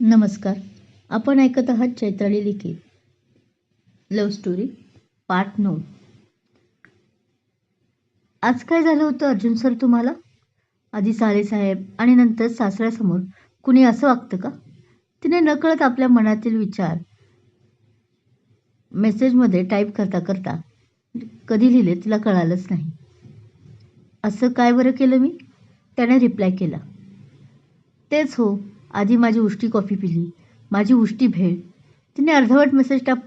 नमस्कार. आपण ऐकत आहात चैत्राली लिखित. लव्ह स्टोरी पार्ट नऊ. आज काय झालं होतं अर्जुन सर तुम्हाला? आधी साहेब आणि नंतर सासऱ्यासमोर कुणी असं वागतं का? तिने नकळत आपल्या मनातील विचार मेसेजमध्ये टाईप करता करता कधी लिहिले तिला कळालंच नाही. असं काय बरं केलं मी? त्याने रिप्लाय केला. तेच हो आधी माझी उष्टी कॉफी पिली. माझी उष्टी भेळ. तिने अर्धवट मेसेज टाप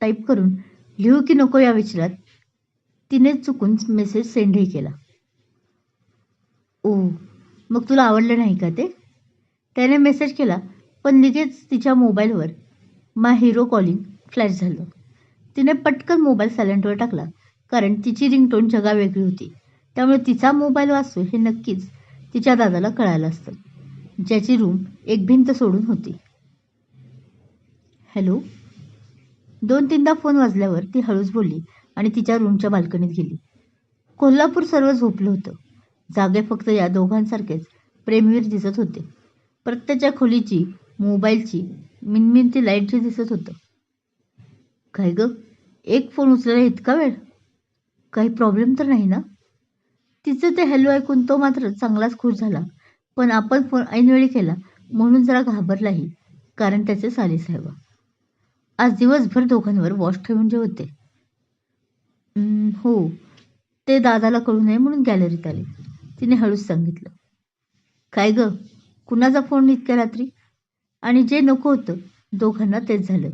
टाईप करून लिहू की नको या विचारात? तिने चुकून मेसेज सेंडही केला. ओ मग तुला आवडलं नाही का ते? त्याने मेसेज केला पण लगेच तिच्या मोबाईलवर माय हिरो कॉलिंग फ्लॅश झालं. तिने पटकन मोबाईल सायलेंटवर टाकला कारण तिची रिंगटोन जगावेगळी होती. त्यामुळे तिचा मोबाईल वाचतो हे नक्कीच तिच्या दादाला कळायला असतं. ज्याची रूम एक भिंत सोडून होती. हॅलो दोन तीनदा फोन वाजल्यावर ती हळूच बोलली आणि तिच्या रूमच्या बाल्कनीत गेली. कोल्हापूर सर्व झोपलं होतं. जागे फक्त या दोघांसारखेच प्रेमवीर दिसत होते. प्रत्येच्या खोलीची मोबाईलची मिनमिनती लाईटची दिसत होतं. काय ग? एक फोन उचलायला इतका वेळ? काही प्रॉब्लेम तर नाही ना? तिचं ते हॅलो ऐकून तो मात्र चांगलाच खुश झाला. पण आपण फोन ऐनवेळी केला म्हणून जरा घाबरलाही कारण त्याचे साहेब. आज दिवसभर दोघांवर वॉश ठेवून जे होते. हो. ते दादाला कळू नये म्हणून गॅलरीत आले. तिने हळूच सांगितलं. काय ग कुणाचा फोन इतक्या रात्री? आणि जे नको होतं दोघांना तेच झालं.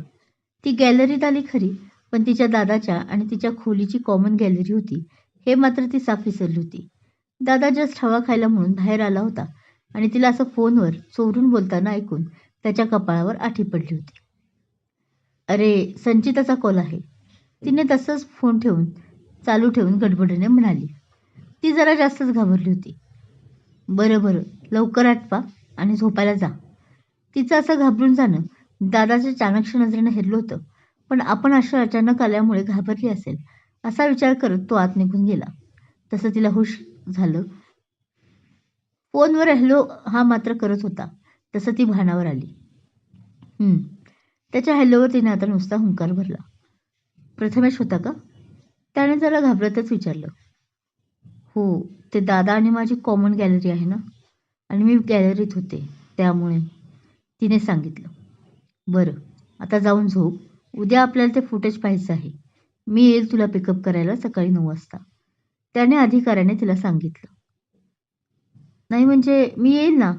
ती गॅलरीत आली खरी पण तिच्या दादाच्या आणि तिच्या खोलीची कॉमन गॅलरी होती. हे मात्र ती साफ विसरली होती. दादा जस्ट हवा खायला म्हणून बाहेर आला होता. आणि तिला असं फोनवर चोरून बोलताना ऐकून त्याच्या कपाळावर आठी पडली होती. अरे संचिताचा कॉल आहे. तिने तसंच फोन ठेवून चालू ठेवून गडबडीने म्हणाली ती जरा जास्तच घाबरली होती. बरं बरं. लवकर आटपा आणि झोपायला जा. तिचं असं घाबरून जाणं दादाच्या चाणक्ष नजरेनं हेरलं होतं पण आपण अशा अचानक आल्यामुळे घाबरली असेल असा विचार करत तो आत निघून गेला. तसं तिला हुश झालं फोनवर हॅलो हा मात्र करत होता. तसं ती भानावर आली. त्याच्या हॅलोवर तिने आता नुसता हुंकार भरला. प्रथमेश होता का? त्याने जरा घाबरतच विचारलं. हो ते दादा आणि माझी कॉमन गॅलरी आहे ना? आणि मी गॅलरीत होते त्यामुळे तिने सांगितलं. बरं आता जाऊन झोप. उद्या आपल्याला ते फुटेज पाहायचं आहे. मी येईल तुला पिकअप करायला सकाळी नऊ वाजता. त्याने अधिकाऱ्याने तिला सांगितलं. नाही म्हणजे मी येईल ना?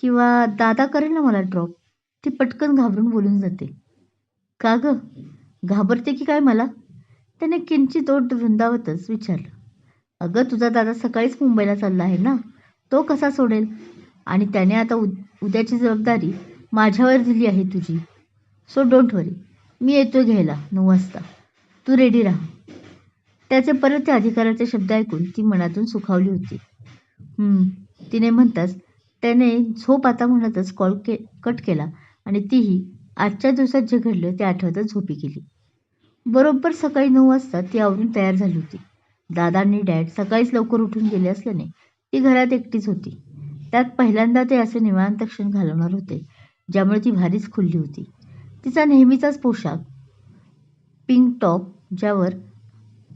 किंवा दादा करेल ना मला ड्रॉप ती पटकन घाबरून बोलून जाते. का ग? घाबरते की काय मला? त्याने किंचित ओट वृंदावतच विचारलं. अगं तुझा दादा सकाळीच मुंबईला चालला आहे ना? तो कसा सोडेल? आणि त्याने आता उद्याची जबाबदारी माझ्यावर दिली आहे तुझी. सो डोंट वरी मी येतो घ्यायला नऊ वाजता. तू रेडी राहा. त्याचे परत त्या अधिकाराचे शब्द ऐकून ती मनातून सुखावली होती. तिने म्हणताच त्याने झोप आता म्हणतच कॉल के कट केला आणि तीही आजच्या दिवसात जे घडलं ते आठवतच झोपी गेली. बरोबर सकाळी नऊ वाजता ती आवरून तयार झाली होती. दादा आणि डॅड सकाळीच लवकर उठून गेले असल्याने ती घरात एकटीच होती. त्यात पहिल्यांदा ते असे निवांत क्षण घालवणार होते ज्यामुळे ती भारीच खुलली होती. तिचा नेहमीचाच पोशाख पिंक टॉप ज्यावर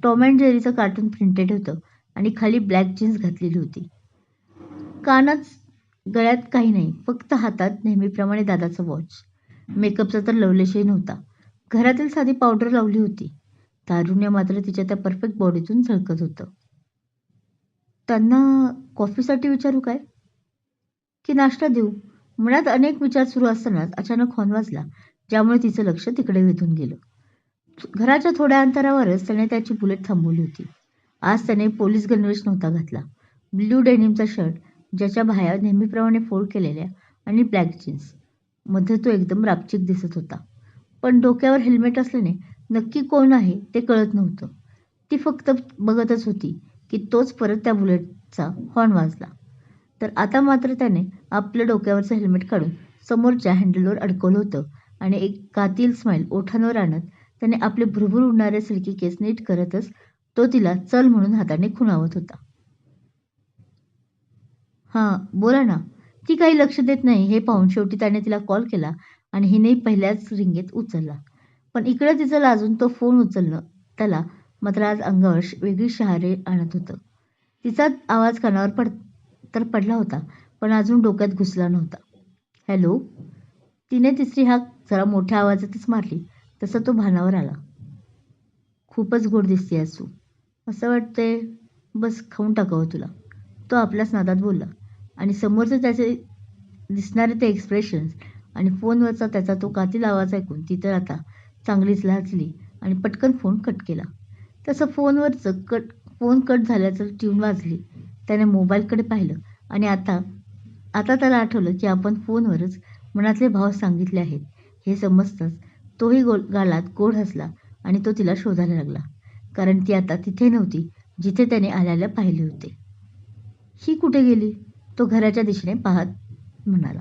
टॉम अँड जेरीचं कार्टून प्रिंटेड होतं आणि खाली ब्लॅक जीन्स घातलेली होती. कानच गळ्यात काही नाही फक्त हातात नेहमीप्रमाणे दादाचा वॉच. मेकअपचा तर लवलेशही नव्हता. घरातील साधी पावडर लावली होती. तारुण्य मात्र तिच्या त्या परफेक्ट बॉडीतून झळकत होतं. त्यांना कॉफीसाठी विचारू काय? की नाश्ता देऊ? मनात अनेक विचार सुरू असतानाच अचानक हॉर्न वाजला ज्यामुळे तिचं लक्ष तिकडे वेधून गेलं. घराच्या थोड्या अंतरावरच त्याने त्याची बुलेट थांबवली होती. आज त्याने पोलीस गणवेश नव्हता घातला. ब्ल्यू डेनिमचा शर्ट ज्याच्या बाह्या नेहमीप्रमाणे फोल्ड केलेल्या आणि ब्लॅक जीन्समध्ये तो एकदम रापचिक दिसत होता. पण डोक्यावर हेल्मेट असल्याने नक्की कोण आहे ते कळत नव्हतं. ती फक्त बघतच होती की तोच परत त्या बुलेटचा हॉर्न वाजला. तर आता मात्र त्याने आपल्या डोक्यावरचं हेल्मेट काढून समोरच्या हँडलवर अडकवलं होतं आणि एक कातील स्माईल ओठांवर आणत त्याने आपले भुरभुर उडणारे सिल्की केस नीट करतच तो तिला चल म्हणून हाताने खुणावत होता. हां बोला ना. ती काही लक्ष देत नाही. हे पाहून शेवटी त्याने तिला कॉल केला आणि हिने पहिल्याच रिंगेत उचलला. पण इकडं तिचं लाजून तो फोन उचलणं त्याला मात्र आज अंगावर श- वेगळी शहारे आणत होतं. तिचा आवाज कानावर पड तर पडला होता पण अजून डोक्यात घुसला नव्हता. हॅलो? तिने तिसरी हाक जरा मोठ्या आवाजातच मारली. तसा तो भानावर आला. खूपच गोड दिसते आज तू. असं वाटतंय बस खाऊन टाकावं तुला. तो आपल्याच नादात बोलला. आणि समोरचं त्याचे दिसणारे ते एक्सप्रेशन्स आणि फोनवरचा त्याचा तो कातील आवाज ऐकून ती तर आता चांगलीच लाजली आणि पटकन फोन कट केला. तसं फोनवरचं कट फोन कट झाल्याचं ट्यून वाजली. त्याने मोबाईलकडे पाहिलं आणि आता आता त्याला आठवलं की आपण फोनवरच मनातले भाव सांगितले आहेत. हे समजताच तोही गो गालात गोड हसला आणि तो तिला शोधायला लागला. कारण ती आता तिथे नव्हती जिथे त्याने आल्याला पाहिले होते. ही कुठे गेली? तो घराच्या दिशेने पाहत म्हणाला.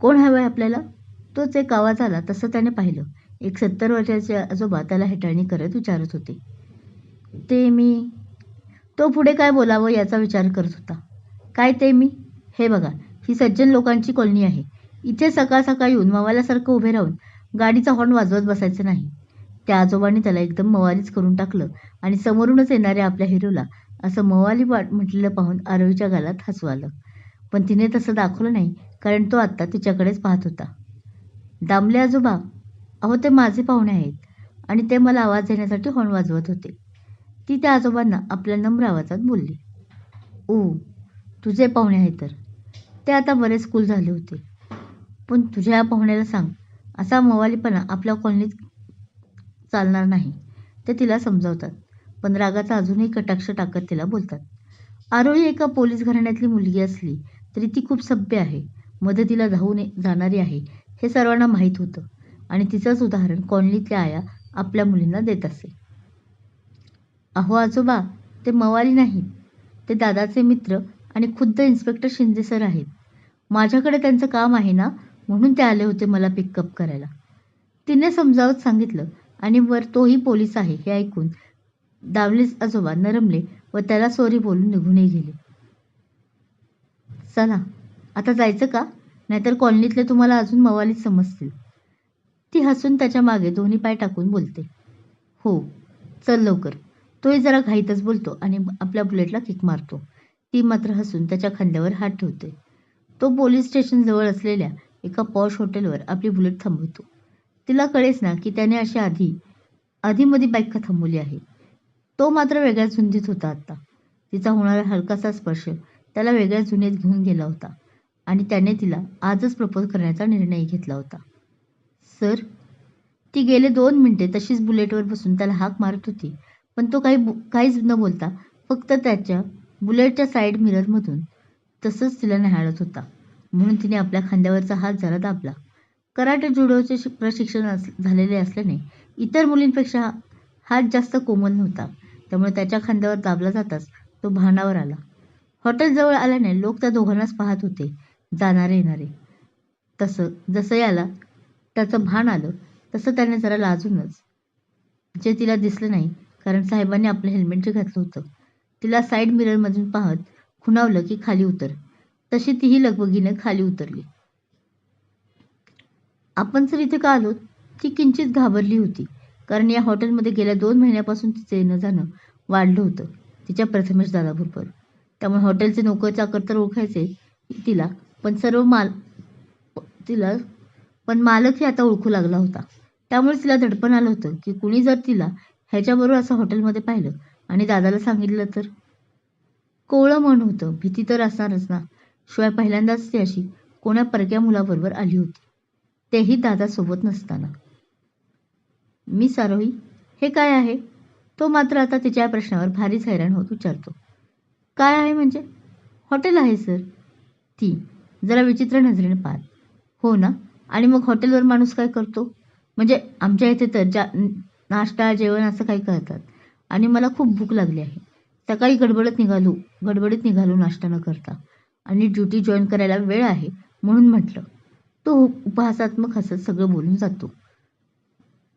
कोण हवं आहे आपल्याला? तोच एक आवाज आला. तसं त्याने पाहिलं. एक सत्तर वर्षाचे आजोबा त्याला हेटाळणी करत विचारत होते. ते मी? तो पुढे काय बोलावं याचा विचार करत होता. काय ते मी? हे बघा ही सज्जन लोकांची कॉलनी आहे. इथे सकाळ सकाळ येऊन मवाल्यासारखं उभे राहून गाडीचा हॉर्न वाजवत बसायचं नाही. त्या आजोबांनी त्याला एकदम मवालीच करून टाकलं आणि समोरूनच येणाऱ्या आपल्या हिरोला असं मवाली वाट म्हटलेलं पाहून आरवीच्या गालात हसू आलं. पण तिने तसं दाखवलं नाही कारण तो आत्ता तिच्याकडेच पाहत होता. दामले आजोबा अहो ते माझे पाहुणे आहेत आणि ते मला आवाज देण्यासाठी हॉर्न वाजवत होते. ती त्या आजोबांना आपल्या नम्र आवाजात बोलली. ओ तुझे पाहुणे आहेत तर. ते आता बरेच कुल झाले होते. पण तुझ्या या पाहुण्याला सांग. असा मवालीपणा आपल्या कॉलनीत चालणार नाही. ते तिला समजावतात. पण रागाचा अजूनही कटाक्ष टाकत तिला बोलतात. आरोही एका पोलीस घराण्यातली मुलगी असली तरी ती खूप सभ्य आहे. मदतीला धावून जाणारी आहे. हे सर्वांना माहीत होतं. आणि तिचंच उदाहरण कॉलनीतल्या आया आपल्या मुलींना देत असे. अहो आजोबा ते मवाली नाहीत ते दादाचे मित्र आणि खुद्द इन्स्पेक्टर शिंदे सर आहेत. माझ्याकडे त्यांचं काम आहे ना? म्हणून ते आले होते मला पिकअप करायला. तिने समजावत सांगितलं आणि वर तोही पोलीस आहे हे ऐकून दावलेच आजोबा नरमले व त्याला सॉरी बोलून निघूनही गेले. चला आता जायचं का? नाहीतर कॉलनीतले तुम्हाला अजून मवालीच समजतील. ती हसून त्याच्यामागे दोन्ही पाय टाकून बोलते. हो चल लवकर. तोही जरा घाईतच बोलतो आणि आपल्या बुलेटला किक मारतो. ती मात्र हसून त्याच्या खांद्यावर हात ठेवते. तो पोलीस स्टेशनजवळ असलेल्या एका पॉश हॉटेलवर आपली बुलेट थांबवतो. तिला कळेच ना की त्याने अशी आधी आधीमध्ये बाईक का थांबवली आहे. तो मात्र वेगळ्याच झुंजीत होता आत्ता. तिचा होणारा हलकासा स्पर्श त्याला वेगळ्याच जुनेत घेऊन गेला होता आणि त्याने तिला आजच प्रपोज करण्याचा निर्णय घेतला होता. सर ती गेले दोन मिनिटे तशीच बुलेटवर बसून त्याला हाक मारत होती. पण तो काही काहीच न बोलता फक्त त्याच्या बुलेटच्या साईड मिररमधून तसंच तिला न्याहाळत होता. म्हणून तिने आपल्या खांद्यावरचा हात जरा दाबला. कराटे जुडोचे प्रशिक्षण अस झालेले असल्याने इतर मुलींपेक्षा हात जास्त कोमल नव्हता. त्यामुळे त्याच्या खांद्यावर दाबला जाताच तो भानावर आला. हॉटेलजवळ आल्याने लोक त्या दोघांनाच पाहत होते. जाणारे येणारे. तसं जसं याला त्याचं भान आलं तसं त्याने जरा लाजूनच. जे तिला दिसलं नाही कारण साहेबांनी आपलं हेल्मेट घातलं होतं तिला साईड मिररमधून पाहत खुणावलं की खाली उतर. तशी तीही लगबगीने खाली उतरली. आपण जर इथे का आलो ती किंचित घाबरली होती कारण या हॉटेलमध्ये गेल्या दोन महिन्यापासून तिचे येणं जाणं वाढलं होतं. तिच्या प्रथमेश दादाबरोबर त्यामुळे हॉटेलचे नोकर चाकर तर ओळखायचे तिला पण सर्व माल तिला पण मालकही आता ओळखू लागला होता. त्यामुळे तिला दडपण आलं होतं की कुणी जर तिला ह्याच्याबरोबर असं हॉटेलमध्ये पाहिलं आणि दादाला सांगितलं तर? कोवळं मन होतं भीती तर असणारच ना. शिवाय पहिल्यांदाच ती अशी कोण्या परक्या मुलाबरोबर आली होती. तेही दादासोबत नसताना. मी सारोही हे काय आहे? तो मात्र आता तिच्या या प्रश्नावर भारीच हैराण होत विचारतो. काय आहे म्हणजे? हॉटेल आहे सर. ती जरा विचित्र नजरेने पाहत. हो ना? आणि मग हॉटेलवर माणूस काय करतो? म्हणजे आमच्या इथे तर जा नाश्ता जेवण असं काही करतात. आणि मला खूप भूक लागली आहे. सकाळी गडबडत निघालो गडबडीत निघालो नाश्ता न करता. आणि ड्युटी जॉईन करायला वेळ आहे म्हणून म्हटलं. तो उपहासात्मक हसत सगळं बोलून जातो.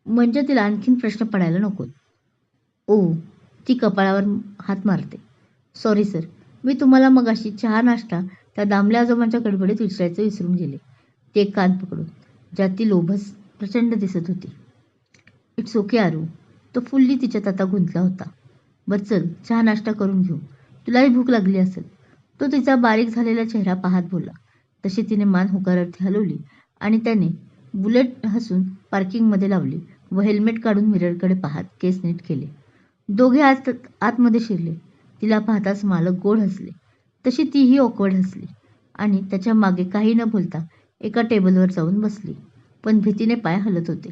म्हणजे तिला आणखीन प्रश्न पडायला नकोत ओ ती कपाळावर हात मारते. सॉरी सर मी तुम्हाला मगाशी चहा नाश्ता त्या दामल्या आजोबांच्या गडबडीत विचारायचं विसरून गेले. ते एक कान पकडून ज्यात ती लोभस प्रचंड दिसत होती. It's okay Aru. तो फुल्ली तिच्यात आता गुंतला होता. बरं चल चहा नाश्ता करून घेऊ. तुलाही भूक लागली असेल. तो तिचा बारीक झालेला चेहरा पाहत बोलला. तशी तिने मान होकारार्थी हलवली आणि त्याने बुलेट हसून पार्किंगमध्ये लावली व हेल्मेट काढून मिररकडे पाहत केस नीट केले. दोघे आत आतमध्ये शिरले. तिला पाहताच मालक गोड हसले. तशी तीही ऑकवर्ड हसली आणि त्याच्यामागे काही न बोलता एका टेबलवर जाऊन बसली. पण भीतीने पाय हलत होते.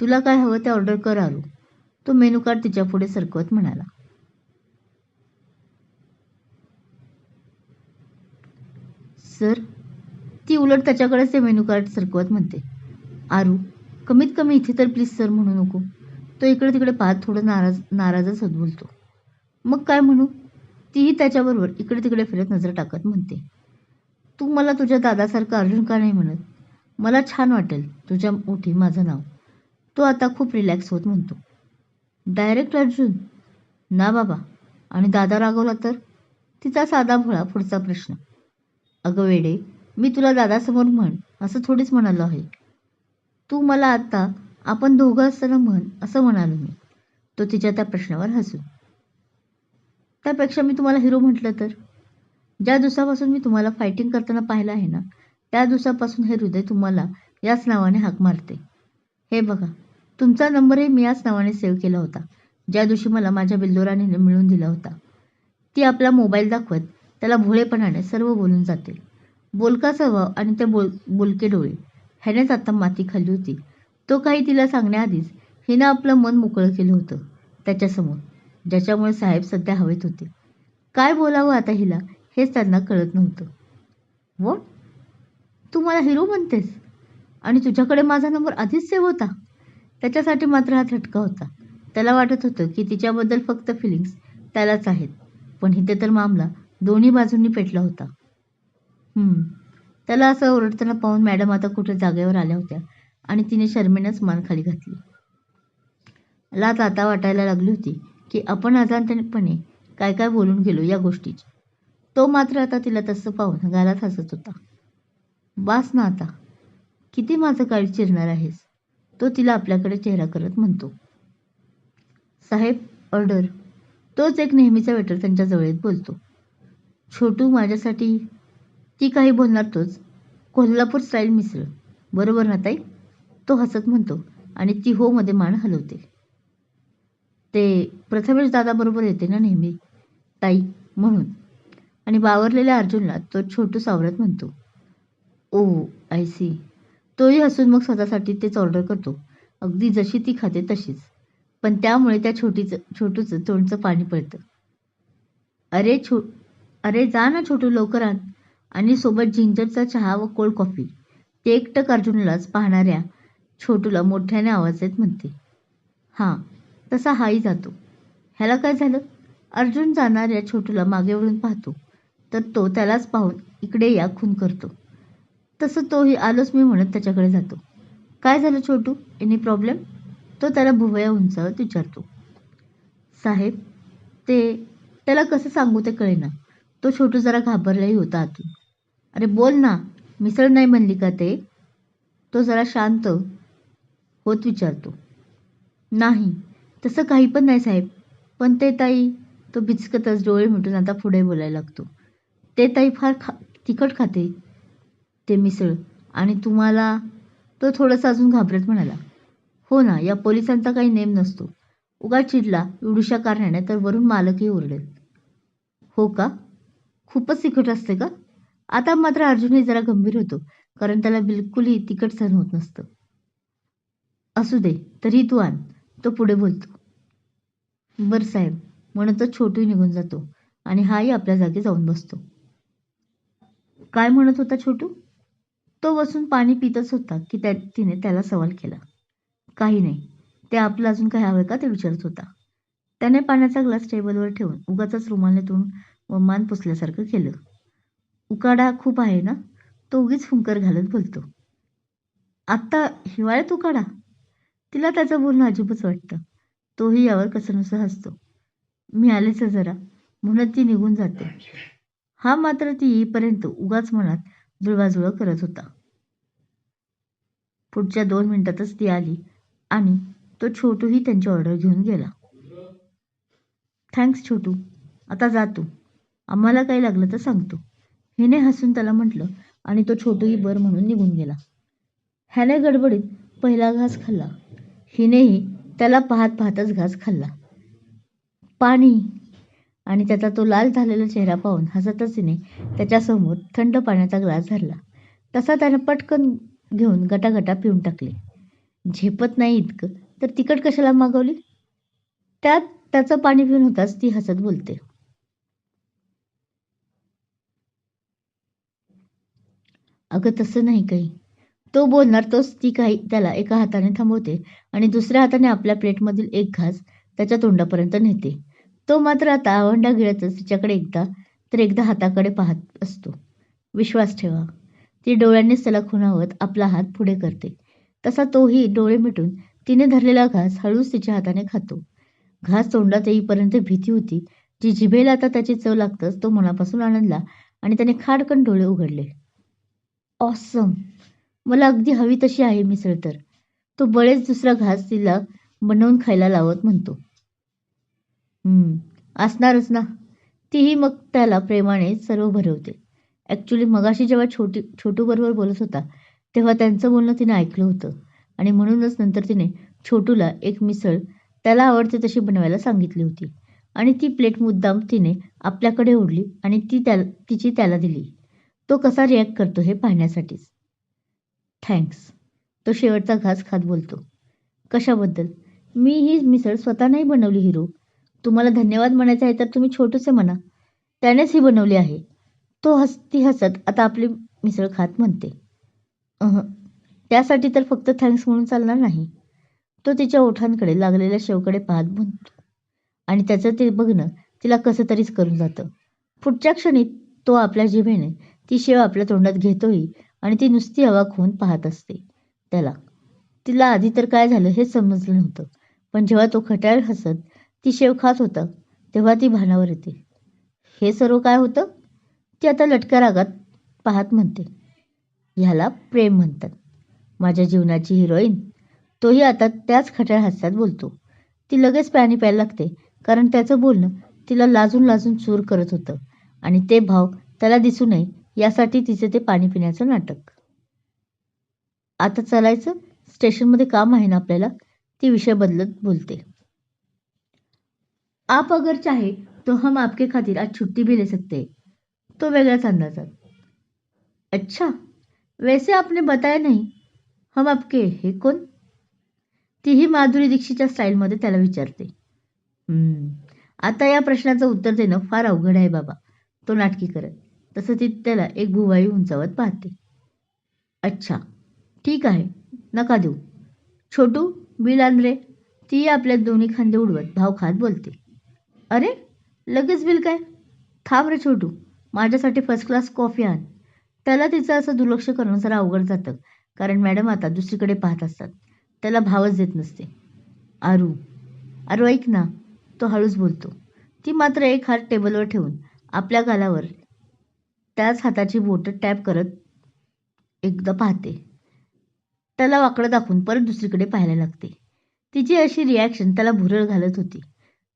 तुला काय हवं ते ऑर्डर कर आरू. तो मेनू कार्ड तिच्या पुढे सरकवत म्हणाला. सर. ती उलट त्याच्याकडेच ते मेन्यू कार्ड सरकवत म्हणते. आरू कमीत कमी इथे तर प्लीज सर म्हणू नको. तो इकडे तिकडे पाहत थोडं नाराज नाराजच होत बोलतो. मग काय म्हणू? तीही त्याच्याबरोबर इकडे तिकडे फिरत नजर टाकत म्हणते. तू मला तुझ्या दादासारखं अर्जुन का नाही म्हणत? मला छान वाटेल तुझ्या ओठी माझं नाव. तो आता खूप रिलॅक्स होत म्हणतो. डायरेक्ट अर्जुन? ना बाबा. आणि दादा रागवला तर? तिचा साधा भोळा पुढचा प्रश्न. अगं वेडे मी तुला दादासमोर म्हण असं थोडीच म्हणालो आहे. तू मला आत्ता आपण दोघं असताना म्हण असं म्हणालो मी. तो तिच्या त्या प्रश्नावर हसून त्यापेक्षा मी तुम्हाला हिरो म्हटलं तर? ज्या दिवसापासून मी तुम्हाला फायटिंग करताना पाहिलं आहे ना त्या दिवसापासून हे हृदय तुम्हाला याच नावाने हाक मारते. हे बघा तुमचा नंबरही मी याच नावाने सेव्ह केला होता ज्या दिवशी मला माझ्या बिल्लोराने मिळवून दिला होता. ती आपला मोबाईल दाखवत त्याला भोळेपणाने सर्व बोलून जाते बोलका स्वभाव आणि ते बोल बोलके डोळे. ह्यानेच आता माती खाल्ली होती. तो काही तिला सांगण्याआधीच हिनं आपलं मन मोकळं केलं होतं त्याच्यासमोर ज्याच्यामुळे साहेब सध्या हवेत होते. काय बोलावं आता हिला हेच त्यांना कळत नव्हतं. वॉट? तू मला हिरो म्हणतेस आणि तुझ्याकडे माझा नंबर आधीच सेव्ह होता? त्याच्यासाठी मात्र हा थटका होता. त्याला वाटत होतं की तिच्याबद्दल फक्त फिलिंग्स त्यालाच आहेत. पण इथे तर मामला दोन्ही बाजूंनी पेटला होता. त्याला असं ओरडताना पाहून मॅडम आता कुठे जागेवर आल्या होत्या आणि तिने शर्मेनंच मान खाली घातली. लाच आता वाटायला लागली होती की आपण अजाणतेपणे काय काय बोलून गेलो या गोष्टीची. तो मात्र आता तिला तसं पाहून गालात हसत होता. बास ना आता. किती माझं काळी चिरणार आहेस? तो तिला आपल्याकडे चेहरा करत म्हणतो. साहेब ऑर्डर. तोच एक नेहमीचा वेटर त्यांच्या जवळीत बोलतो. छोटू माझ्यासाठी ती काही बोलणार तोच. कोल्हापूर स्टाईल मिसळ. बरोबर ना ताई? तो हसत म्हणतो आणि ती हो मध्ये मान हलवते. ते प्रथमेश दादाबरोबर येते ना नेहमी? ताई म्हणून. आणि बावरलेल्या अर्जुनला तो छोटू सावरत म्हणतो. ओ आय सी तोही हसून मग स्वतःसाठी तेच ऑर्डर करतो. अगदी जशी ती खाते तशीच. पण त्यामुळे त्या छोटीचं छोटूचं तोंडचं पाणी पडतं. अरे छो अरे जा ना छोटू लवकर आण आणि सोबत जिंजरचा चहा व कोल्ड कॉफी ते एकटक अर्जुनलाच पाहणाऱ्या छोटूला मोठ्याने आवाज येत म्हणते. हां तसा हाही जातो. ह्याला काय झालं? अर्जुन जाणाऱ्या छोटूला मागे वळून पाहतो. तर तो त्यालाच पाहून इकडे या खून करतो. तसं तोही आलोच मी म्हणत त्याच्याकडे जातो. काय झालं छोटू? एनी प्रॉब्लेम तो त्याला भुवया उंचावत विचारतो. साहेब ते त्याला कसं सांगू ते कळेना. तो छोटू जरा घाबरलाही होता आतून. अरे बोल ना मिसळ नाही म्हणली का ते? तो जरा शांत होत विचारतो. नाही तसं काही पण नाही साहेब. पण ते ताई तो बिचकतच डोळे मिटून आता पुढे बोलायला लागतो. ते ताई फार खा तिखट खाते ते मिसळ. आणि तुम्हाला तो थोडासा अजून घाबरत म्हणाला. हो ना या पोलिसांचा काही नेम नसतो. उगा चिडला एवढूशा कारणाने तर वरून मालकही ओरडेल. हो का? खूपच तिखट असते का? आता मात्र अर्जुनही जरा गंभीर होतो कारण त्याला बिलकुलही तिखट सहन होत नसतं. असू दे तरी तू आण तो पुढे बोलतो. बर साहेब म्हणतच छोटू निघून जातो आणि हाही आपल्या जागी जाऊन बसतो. काय म्हणत होता छोटू? तो बसून पाणी पितच होता की त्या तिने त्याला सवाल केला. काही नाही ते आपलं अजून काय हवं का ते विचारत होता. त्याने पाण्याचा ग्लास टेबलवर ठेवून उगाच रुमालने तोंड व मान पुसल्यासारखं केलं. उकाडा खूप आहे ना? तो उगीच फुंकर घालत बोलतो आत्ता हिवाळ्यात उकाडा? तिला त्याचं बोलणं अजिबच वाटतं. तोही यावर कसनसं हसतो. मी आलेच जरा. म्हणत ती निघून जाते. हा मात्र ती येईपर्यंत उगाच मनात जुळवाजुळव करत होता. पुढच्या दोन मिनिटातच ती आली आणि तो छोटूही त्यांची ऑर्डर घेऊन गेला. थँक्स छोटू. आता जातो आम्हाला काही लागलं तर सांगतो. हिने हसून त्याला म्हटलं आणि तो छोटूही बर म्हणून निघून गेला. ह्याने गडबडीत पहिला घास खाल्ला. हिनेही त्याला पाहत पाहतच घास खाल्ला. पाणी! आणि त्याचा तो लाल झालेला चेहरा पाहून हसतच तिने त्याच्यासमोर थंड पाण्याचा ग्लास धरला. तसा त्यानं पटकन घेऊन गटागटा पिऊन टाकले. झेपत नाही इतकं तर तिकट कशाला मागवली? त्यात त्याचं पाणी पिऊन होताच ती हसत बोलते. अगं तसं नाही काही. तो बोलणार तोच ती काही त्याला एका हाताने थांबवते आणि दुसऱ्या हाताने आपल्या प्लेटमधील एक घास त्याच्या तोंडापर्यंत नेते. तो मात्र आता आवंडा गिळतच तिच्याकडे एकदा तर एकदा हाताकडे पाहत असतो. विश्वास ठेवा. ती डोळ्यांनीच त्याला खुणावत आपला हात पुढे करते. तसा तोही डोळे मिटून तिने धरलेला घास हळूच तिच्या हाताने खातो. घास तोंडात येईपर्यंत भीती होती. जी जिभेला आता त्याची चव लागतच तो मनापासून आनंदला आणि त्याने खाडकन डोळे उघडले. ऑसम मला अगदी हवी तशी आहे मिसळ तर. तो बळेच दुसरा घास तिला बनवून खायला लावत म्हणतो. हम्म असणारच ना. तीही मग त्याला प्रेमाने सर्व भरवते. ॲक्च्युली मगाशी जेव्हा छोटी छोटूबरोबर बोलत होता तेव्हा त्यांचं बोलणं तिने ऐकलं होतं. आणि म्हणूनच नंतर तिने छोटूला एक मिसळ त्याला आवडते तशी बनवायला सांगितली होती. आणि ती प्लेट मुद्दाम तिने आपल्याकडे ओढली आणि ती त्या तिची त्याला दिली. तो कसा रिॲक्ट करतो हे पाहण्यासाठीच. थँक्स तो शेवटचा घास खात बोलतो. कशाबद्दल? मी ही मिसळ स्वतः नाही बनवली हिरो. तुम्हाला धन्यवाद म्हणायचं आहे तर तुम्ही छोटूसे म्हणा. त्यानेच ही बनवली आहे. तो हस ती हसत आता आपली मिसळ खात म्हणते. अह. त्यासाठी तर फक्त थँक्स म्हणून चालणार नाही. तो तिच्या ओठांकडे लागलेल्या शेवकडे पाहत म्हणतो आणि त्याचं ते बघणं तिला कसं तरीच करून जातं. पुढच्या क्षणी तो आपल्या जिभेने ती शेव आपल्या तोंडात घेतोही आणि ती नुसती हवा खून पाहत असते. त्याला तिला आधी तर काय झालं हे समजलं नव्हतं पण जेव्हा तो खट्याळ हसत ती शेव खात होता तेव्हा ती भानावर येते. हे सर्व काय होतं? ती आता लटक्या रागात पाहत म्हणते. ह्याला प्रेम म्हणतात. माझ्या जीवनाची हिरोईन तोही आता त्याच खट्याळ हास्यात बोलतो. ती लगेच पाणी प्यायला लागते कारण त्याचं बोलणं तिला लाजून लाजून चूर करत होतं आणि ते भाव त्याला दिसू नये यासाठी तिचे ते पाणी पिण्याचं नाटक. आता चालायचं? स्टेशनमध्ये काम आहे ना आपल्याला? ती विषय बदलत बोलते. आप अगर चाहे तो हम आपके खातिर आज छुट्टी भी ले सकते तो वेगळ्याच अंदाजात. अच्छा वैसे आपने बताया नाही हम आपके हे कोण तीही माधुरी दीक्षितच्या स्टाईलमध्ये त्याला विचारते. आता या प्रश्नाचं उत्तर देणं फार अवघड आहे बाबा. तो नाटकी करत तसं ती त्याला एक भुवाई उंचावत पाहते. अच्छा ठीक आहे नका देऊ. छोटू बिल आण रे. ती आपल्या दोन्ही खांदे उडवत भाव खात बोलते. अरे लगेच बिल काय? थांब रे छोटू माझ्यासाठी फर्स्ट क्लास कॉफी आण. त्याला तिचं असं दुर्लक्ष करणं जरा अवघड जातं कारण मॅडम आता दुसरीकडे पाहत असतात. त्याला भावच देत नसते. आरू आरू ऐक ना तो हळूच बोलतो. ती मात्र एक हात टेबलवर ठेवून आपल्या गालावर त्याच हाताची बोटं टॅप करत एकदा पाहते. त्याला वाकडं दाखवून परत दुसरीकडे पाहायला लागते. तिची अशी रिॲक्शन त्याला भुरळ घालत होती.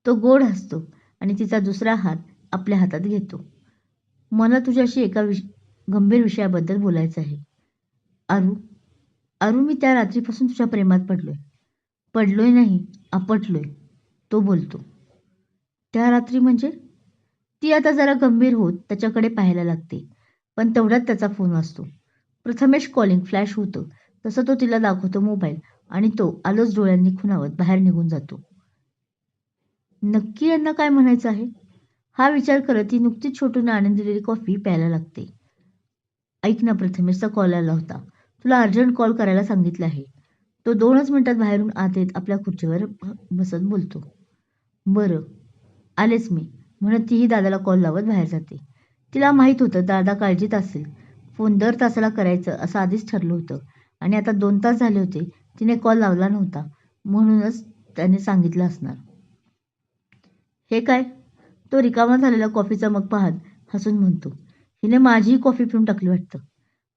तो गोड हसतो आणि तिचा दुसरा हात आपल्या हातात घेतो. मला तुझ्याशी एका विष गंभीर विषयाबद्दल बोलायचं आहे. अरू अरू मी त्या रात्रीपासून तुझ्या प्रेमात पडलोय. पडलोय नाही आपटलोय तो बोलतो. त्या रात्री म्हणजे? ती आता जरा गंभीर होत त्याच्याकडे पाहायला लागते. पण तेवढ्यात त्याचा फोन असतो प्रथमेश कॉलिंग फ्लॅश होतं. तसं तो तिला दाखवतो मोबाईल आणि तो आलोच डोळ्यांनी खुणावत बाहेर निघून जातो. नक्की यांना काय म्हणायचं आहे? हा विचार करत ती नुकतीच छोटून आणून दिलेली कॉफी प्यायला लागते. ऐक ना प्रथमेशचा कॉल आला होता. तुला अर्जंट कॉल करायला सांगितलं आहे. तो दोनच मिनिटात बाहेरून आत येत आपल्या खुर्चीवर बसत बोलतो. बरं आलेच मी. म्हणून तीही दादाला कॉल लावत बाहेर जाते. तिला माहीत होतं दादा काळजीत असेल. फोन दर तासाला करायचं असं आधीच ठरलं होतं. आणि आता दोन तास झाले होते. तिने कॉल लावला नव्हता. म्हणूनच त्याने सांगितलं असणार. हे काय? तो रिकामा झालेला कॉफीचा मग पाहत हसून म्हणतो. हिने माझीही कॉफी पिऊन टाकली वाटतं.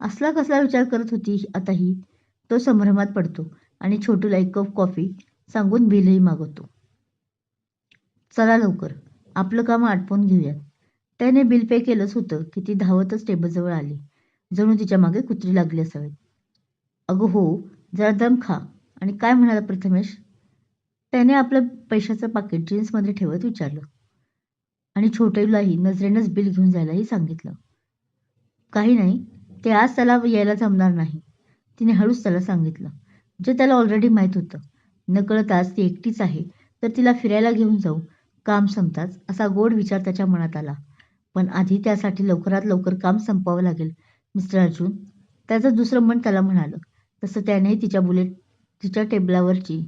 असला कसला विचार करत होती आता ही तो संभ्रमात पडतो आणि छोटूला एक कप कॉफी सांगून बिलही मागवतो. चला लवकर. आपलं काम आटपून घेऊयात. त्याने बिल पे केलंच होतं की ती धावतच टेबलजवळ आली. जणू तिच्यामागे कुत्री लागली असावीत अगं हो जरा दम खा. आणि काय म्हणाला प्रथमेश? त्याने आपलं पैशाचं पाकिट जीन्समध्ये ठेवत विचारलं. आणि छोटेलाही नजरेनंच बिल घेऊन जायलाही सांगितलं. काही नाही ते आज त्याला यायला जमणार नाही. तिने हळूच त्याला सांगितलं जे त्याला ऑलरेडी माहीत होतं. नकळत आज ती एकटीच आहे तर तिला फिरायला घेऊन जाऊ. काम संपताच असा गोड विचार त्याच्या मनात आला. पण आधी त्यासाठी लवकरात लवकर काम संपवावं लागेल मिस्टर अर्जुन. त्याचं दुसरं मन त्याला म्हणालं. तसं त्यानेही तिच्या बुलेट तिच्या टेबलावरची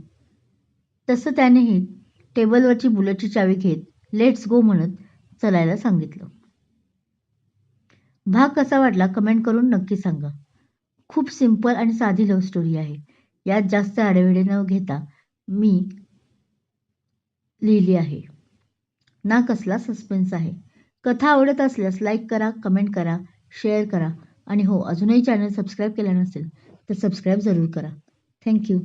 तसं त्यानेही टेबलवरची बुलेटची चावी घेत लेट्स गो म्हणत चलायला सांगितलं. भाग कसा वाटला कमेंट करून नक्की सांगा. खूप सिंपल आणि साधी लव्ह स्टोरी आहे. यात जास्त आडेवेडे न घेता मी लिहिली आहे. ना कसला सस्पेन्स आहे. कथा आवडत असल्यास लाईक करा कमेंट करा शेअर करा. आणि हो अजूनही चॅनल सबस्क्राईब केलं नसेल तर सबस्क्राईब जरूर करा. थँक्यू